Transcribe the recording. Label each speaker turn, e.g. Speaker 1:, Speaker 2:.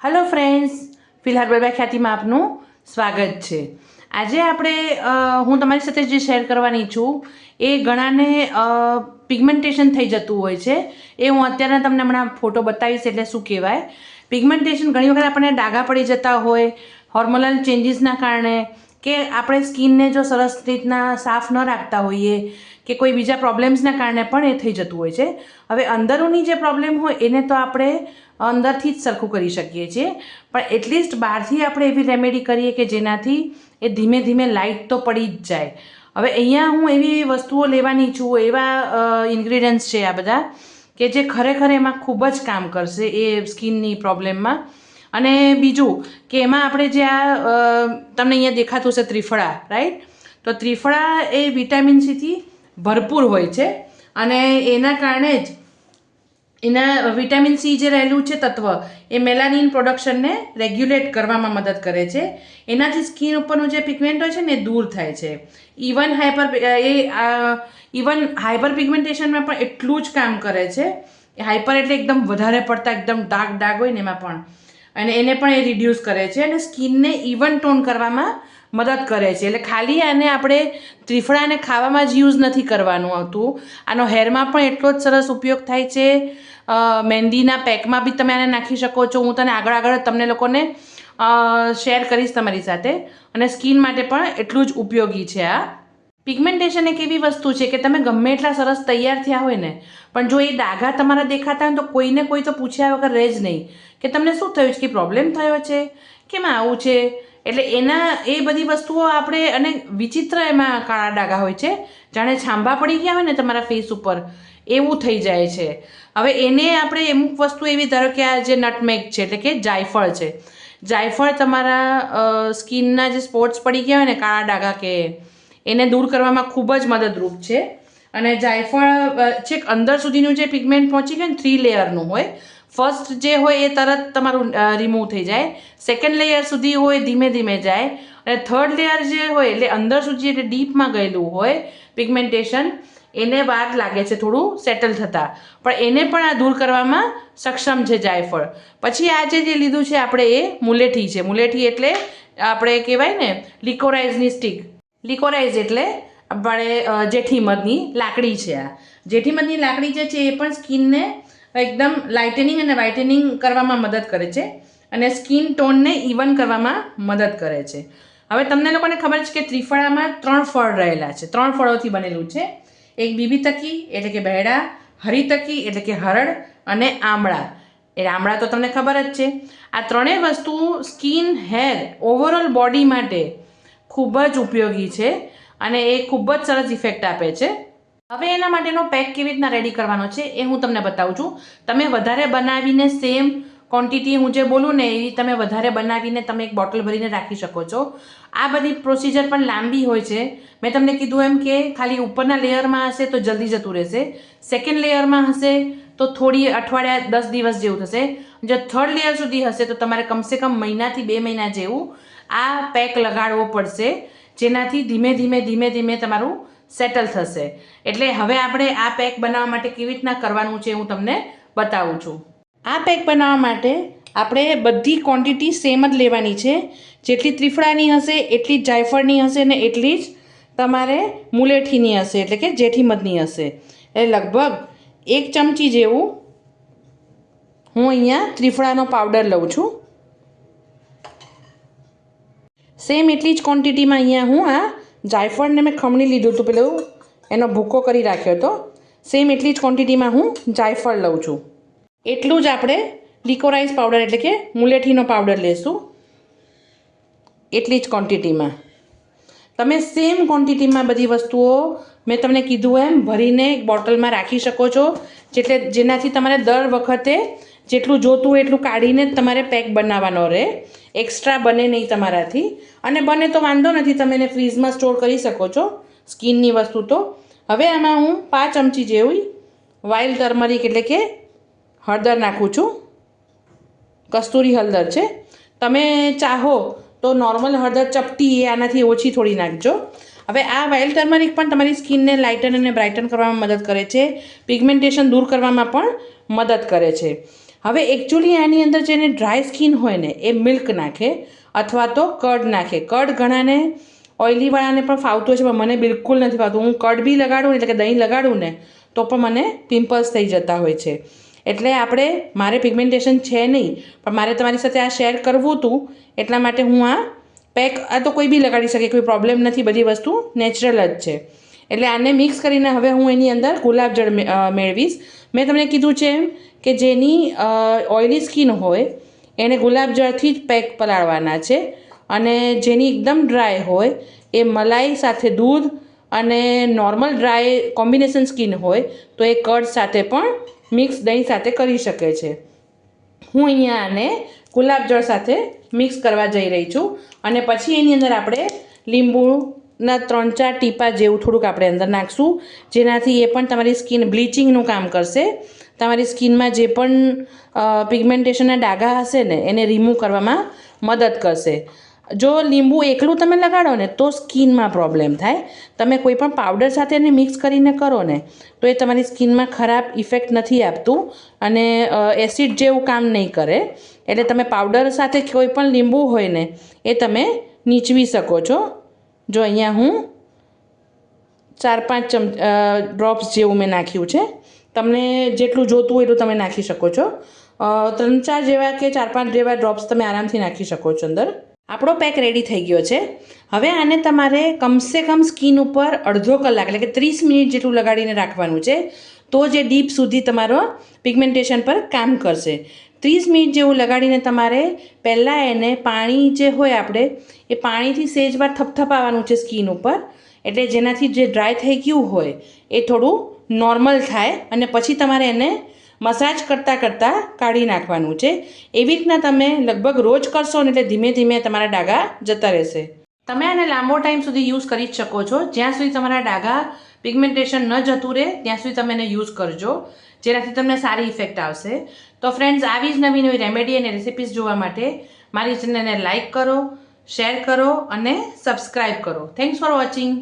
Speaker 1: Hello friends ફિલહાલ બરબા ખ્યાતિમાં આપનું સ્વાગત છે. આજે આપણે હું તમારી સાથે જે શેર કરવાની છું, એ ઘણાને પિગમેન્ટેશન થઈ જતું હોય છે. એ હું અત્યારે તમને હમણાં ફોટો બતાવીશ એટલે શું કહેવાય. પિગમેન્ટેશન ઘણી વખત આપણને ડાઘા પડી જતા હોય હોર્મોનલ ચેન્જીસના કારણે કે આપણે સ્કિનને જો સરસ રીતના સાફ ન રાખતા હોઈએ, કે કોઈ બીજા પ્રોબ્લેમ્સના કારણે પણ એ થઈ જતું હોય છે. હવે અંદરોની જે પ્રોબ્લેમ હોય, એને તો આપણે અંદરથી જ સરખું કરી શકીએ છીએ. પણ એટલીસ્ટ બહારથી આપણે એવી રેમેડી કરીએ કે જેનાથી એ ધીમે ધીમે લાઇટ તો પડી જ જાય. હવે અહીંયા હું એવી વસ્તુઓ લેવાની છું, એવા ઇન્ગ્રીડિયન્ટ્સ છે આ બધા, કે જે ખરેખર એમાં ખૂબ જ કામ કરશે એ સ્કિનની પ્રોબ્લેમમાં અને બીજું કે એમાં આપણે જે આ તમને અહીંયા દેખાતું હશે ત્રિફળા રાઈટ તો ત્રિફળા એ વિટામિન સીથી ભરપૂર હોય છે અને એના કારણે જ એના વિટામિન સી જે રહેલું છે તત્વ એ મેલાનિન પ્રોડક્શનને રેગ્યુલેટ કરવામાં મદદ કરે છે. એનાથી સ્કિન ઉપરનું જે પિગમેન્ટ હોય છે ને એ દૂર થાય છે. ઇવન હાઇપર એ ઇવન હાઇપર પિગમેન્ટેશનમાં પણ એટલું જ કામ કરે છે. હાઇપર એટલે એકદમ વધારે પડતા, એકદમ ડાર્ક ડાર્ક હોય ને એમાં પણ. અને એને પણ એ રિડ્યુસ કરે છે અને સ્કિનને ઇવન ટોન કરવામાં મદદ કરે છે. એટલે ખાલી આને આપણે ત્રિફળાને ખાવામાં જ યુઝ નથી કરવાનું આવતું. આનો હેરમાં પણ એટલો જ સરસ ઉપયોગ થાય છે. મહેંદીના પેકમાં બી તમે આને નાખી શકો છો. હું તને આગળ આગળ તમને લોકોને શેર કરીશ તમારી સાથે. અને સ્કિન માટે પણ એટલું જ ઉપયોગી છે આ. પિગમેન્ટેશન એક એવી વસ્તુ છે કે તમે ગમે એટલા સરસ તૈયાર થયા હોય ને, પણ જો એ ડાઘા તમારા દેખાતા હોય તો કોઈને કોઈ તો પૂછ્યા વગર રહે જ નહીં. કે તમને શું થયું છે? કે પ્રોબ્લેમ થયો છે? કેમ આવું છે? એટલે એના, એ બધી વસ્તુઓ આપણે, અને વિચિત્ર એમાં કાળા ડાઘા હોય છે. જાણે છાંભા પડી ગયા હોય ને તમારા ફેસ ઉપર, એવું થઈ જાય છે. હવે એને આપણે અમુક વસ્તુ એવી, ધારો કે આ જે નટમેગ છે, એટલે કે જાયફળ છે. જાયફળ તમારા સ્કિનના જે સ્પોટ્સ પડી ગયા હોય ને કાળા ડાઘા કે, એને દૂર કરવામાં ખૂબ જ મદદરૂપ છે. અને જાયફળ છેક અંદર સુધીનું જે પિગમેન્ટ પહોંચી ગયું ને થ્રી લેયરનું હોય ફર્સ્ટ જે હોય એ તરત તમારું રિમૂવ થઈ જાય. સેકન્ડ લેયર સુધી હોય ધીમે ધીમે જાય. અને થર્ડ લેયર જે હોય, એટલે અંદર સુધી એટલે ડીપમાં ગયેલું હોય પિગમેન્ટેશન એને વાર લાગે છે થોડું સેટલ થતાં. પણ એને પણ આ દૂર કરવામાં સક્ષમ છે જાયફળ. પછી આજે જે લીધું છે આપણે એ મુલેઠી છે. મુલેઠી એટલે આપણે કહેવાય ને લિકોરાઇઝની સ્ટીક લિકોરાઇઝ એટલે આપણે જેઠીમધની લાકડી છે આ. જેઠીમધની લાકડી જે છે એ પણ સ્કિનને એકદમ લાઇટનિંગ અને વ્હાઇટનિંગ કરવામાં મદદ કરે છે અને સ્કિન ટોનને ઇવન કરવામાં મદદ કરે છે. હવે તમને લોકોને ખબર છે કે ત્રિફળામાં ત્રણ ફળ રહેલા છે. ત્રણ ફળોથી બનેલું છે. એક બીબી તકી, એટલે કે બહેડા હરિતકી એટલે કે હરડ અને આમળા. એ આમળા તો તમને ખબર જ છે. આ ત્રણેય વસ્તુ સ્કિન હેર ઓવરઓલ બોડી માટે ખૂબ જ ઉપયોગી છે અને એ ખૂબ જ સરસ ઇફેક્ટ આપે છે. હવે એના માટેનો પેક કેવી રીતના રેડી કરવાનો છે એ હું તમને બતાવું છું. તમે વધારે બનાવીને સેમ ક્વોન્ટિટી હું જે બોલું ને એવી તમે વધારે બનાવીને તમે એક બોટલ ભરીને રાખી શકો છો. આ બધી પ્રોસિજર પણ લાંબી હોય છે. મેં તમને કીધું એમ કે ખાલી ઉપરના લેયરમાં હશે તો જલ્દી જતું રહેશે. સેકન્ડ લેયરમાં હશે તો થોડી અઠવાડિયા દસ દિવસ જેવું થશે. જો થર્ડ લેયર સુધી હશે તો તમારે કમસે કમ મહિનાથી બે મહિના જેવું આ પેક લગાડવો પડશે. જેનાથી ધીમે ધીમે ધીમે ધીમે તમારું સેટલ થશે. એટલે હવે આપણે આ પેક બનાવવા માટે કેવી રીતના કરવાનું છે હું તમને બતાવું છું. આ પેક બનાવવા માટે આપણે બધી ક્વોન્ટિટી સેમ જ લેવાની છે. જેટલી ત્રિફળાની હશે, એટલી જ જાયફળની હશે ને એટલી જ તમારે મુલેઠીની હશે, એટલે કે જેઠીમધની હશે. એટલે લગભગ એક ચમચી જેવું હું અહીંયા ત્રિફળાનો પાવડર લઉં છું. સેમ એટલી જ ક્વોન્ટિટીમાં અહીંયા હું આ જાયફળને મેં ખમણી લીધું હતું પેલું, એનો ભૂકો કરી રાખ્યો હતો. સેમ એટલી જ ક્વોન્ટિટીમાં હું જાયફળ લઉં છું. એટલું જ આપણે લિકોરાઇઝ પાવડર એટલે કે મુલેઠીનો પાવડર લેશું. એટલી જ ક્વોન્ટિટીમાં તમે સેમ ક્વોન્ટિટીમાં બધી વસ્તુઓ મેં તમને કીધું એમ ભરીને એક બોટલમાં રાખી શકો છો, જેટલે જેનાથી તમારે દર વખતે જેટલું જોતું એટલું કાઢીને તમારે પેક બનાવવાનો રહે. એક્સ્ટ્રા બને નહીં તમારાથી. અને બને તો વાંધો નથી, તમે એને ફ્રીઝમાં સ્ટોર કરી શકો છો સ્કિનની વસ્તુ તો. હવે આમાં હું પાંચ ચમચી જેવી વાઇલ્ડ ટર્મરિક એટલે કે હળદર નાખું છું. કસ્તુરી હળદર છે. તમે ચાહો તો નોર્મલ હળદર ચપટી એ આનાથી ઓછી થોડી નાખજો. હવે આ વાઇલ્ડ ટર્મરિક પણ તમારી સ્કિનને લાઇટન અને બ્રાઇટન કરવામાં મદદ કરે છે. પિગમેન્ટેશન દૂર કરવામાં પણ મદદ કરે છે. હવે એકચ્યુઅલી આની અંદર જેને ડ્રાય સ્કિન હોય ને, એ મિલ્ક નાખે. અથવા તો કડ નાખે. કડ ઘણાને ઓઇલીવાળાને પણ ફાવતું છે, પણ મને બિલકુલ નથી ફાવતું. હું કડ બી લગાડું એટલે કે દહીં લગાડું ને, તો પણ મને પિમ્પલ્સ થઈ જતા હોય છે. એટલે આપણે, મારે પિગમેન્ટેશન છે નહીં, પણ મારે તમારી સાથે આ શેર કરવું હતું, એટલા માટે હું આ પેક આ તો કોઈ બી લગાડી શકે, કોઈ પ્રોબ્લેમ નથી, બધી વસ્તુ નેચરલ જ છે. એટલે આને મિક્સ કરીને હવે હું એની અંદર ગુલાબજળ મેળવીશ. મેં તમને કીધું છે એમ કે જેની ઓઇલી સ્કિન હોય એને ગુલાબજળથી જ પેક પલાળવાના છે અને જેની એકદમ ડ્રાય હોય એ મલાઈ સાથે દૂધ અને નોર્મલ ડ્રાય કોમ્બિનેશન સ્કિન હોય તો એ કડ સાથે પણ મિક્સ દહીં સાથે કરી શકે છે. હું અહીંયા આને ગુલાબજળ સાથે મિક્સ કરવા જઈ રહી છું અને પછી એની અંદર આપણે લીંબુના ત્રણ ચાર ટીપા જેવું થોડુંક આપણે અંદર નાખશું જેનાથી એ પણ તમારી સ્કિન બ્લીચિંગનું કામ કરશે. તમારી સ્કિનમાં જે પણ પિગમેન્ટેશનના ડાઘા હશે ને, એને રિમૂવ કરવામાં મદદ કરશે. જો લીંબુ એકલું તમે લગાડો ને, તો સ્કિનમાં પ્રોબ્લેમ થાય. તમે કોઈ પણ પાવડર સાથે એને મિક્સ કરીને કરો ને, તો એ તમારી સ્કિનમાં ખરાબ ઇફેક્ટ નથી આપતું અને એસિડ જેવું કામ નહીં કરે. એટલે તમે પાવડર સાથે કોઈ પણ લીંબુ હોય ને, એ તમે નીચવી શકો છો. જો અહીંયા હું ચાર પાંચ ચમ ડ્રોપ્સ જેવું મેં નાખ્યું છે. તમને જેટલું જોતું હોય એટલું તમે નાખી શકો છો. ત્રણ ચાર જેવા કે ચાર પાંચ જેવા ડ્રોપ્સ તમે આરામથી નાખી શકો છો અંદર. આપણો પેક રેડી થઈ ગયો છે. હવે આને તમારે કમસે કમ સ્કિન ઉપર અડધો કલાક એટલે કે ત્રીસ મિનિટ જેટલું લગાડીને રાખવાનું છે, તો જે ડીપ સુધી તમારો પિગમેન્ટેશન પર કામ કરશે. ત્રીસ મિનિટ જેવું લગાડીને તમારે પહેલાં એને પાણી જે હોય આપણે, એ પાણીથી સેજવાર થપથપાવવાનું છે સ્કિન ઉપર. એટલે જેનાથી જે ડ્રાય થઈ ગયું હોય, એ થોડું નોર્મલ થાય અને પછી તમારે એને મસાજ કરતાં કરતાં કાઢી નાખવાનું છે. એવી રીતના તમે લગભગ રોજ કરશો ને એટલે ધીમે ધીમે તમારા ડાઘા જતા રહેશે. તમે આને લાંબો ટાઈમ સુધી યુઝ કરી જ શકો છો. જ્યાં સુધી તમારા ડાઘા પિગમેન્ટેશન ન જતું રહે, ત્યાં સુધી તમે એને યુઝ કરજો. જેનાથી તમને સારી ઇફેક્ટ આવશે. તો ફ્રેન્ડ્સ આવી જ નવી નવી રેમેડી અને રેસિપીઝ જોવા માટે મારી ચેનલને લાઇક કરો શેર કરો અને સબસ્ક્રાઈબ કરો. Thanks for watching